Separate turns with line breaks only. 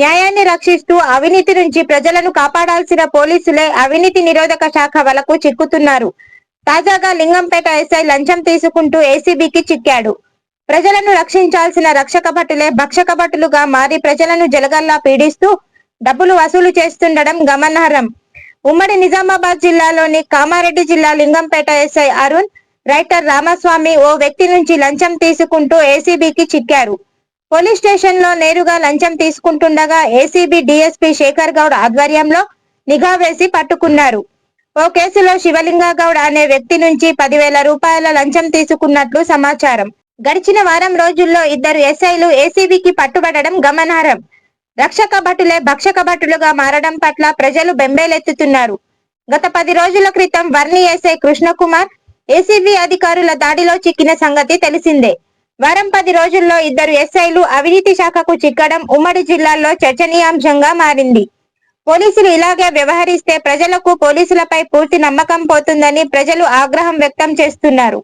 న్యాయాన్ని రక్షిస్తూ అవినీతి నుంచి ప్రజలను కాపాడాల్సిన పోలీసులే అవినీతి నిరోధక శాఖ వలకు చిక్కుతున్నారు. తాజాగా లింగంపేట ఎస్ఐ లంచం తీసుకుంటూ ఏసీబీకి చిక్కాడు. ప్రజలను రక్షించాల్సిన రక్షక భటులే భక్షక భటులుగా మారి ప్రజలను జలగల్లా పీడిస్తూ డబ్బులు వసూలు చేస్తుండడం గమనార్హం. ఉమ్మడి నిజామాబాద్ జిల్లాలోని కామారెడ్డి జిల్లా లింగంపేట ఎస్ఐ అరుణ్ రైటర్ రామస్వామి ఓ వ్యక్తి నుంచి లంచం తీసుకుంటూ ఏసీబీకి చిక్కారు పోలీస్ స్టేషన్లో నేరుగా లంచం తీసుకుంటుండగా ఏసీబీ డీఎస్పీ శేఖర్ గౌడ్ ఆధ్వర్యంలో నిఘా వేసి పట్టుకున్నారు. ఓ కేసులో శివలింగ గౌడ్ అనే వ్యక్తి నుంచి పదివేల రూపాయల లంచం తీసుకున్నట్లు సమాచారం. గడిచిన వారం రోజుల్లో ఇద్దరు ఎస్ఐలు ఏసీబీకి పట్టుబడడం గమనార్హం. రక్షక భటులే భక్షక భటులుగా మారడం పట్ల ప్రజలు బెంబేలెత్తుతున్నారు. గత పది రోజుల క్రితం వర్ణి ఎస్ఐ కృష్ణకుమార్ ఏసీబీ అధికారుల దాడిలో చిక్కిన సంగతి తెలిసిందే. వారం పది రోజుల్లో ఇద్దరు ఎస్ఐలు అవినీతి శాఖకు చిక్కడం ఉమ్మడి జిల్లాల్లో చర్చనీయాంశంగా మారింది. పోలీసులు ఇలాగే వ్యవహరిస్తే ప్రజలకు పోలీసులపై పూర్తి నమ్మకం పోతుందని ప్రజలు ఆగ్రహం వ్యక్తం చేస్తున్నారు.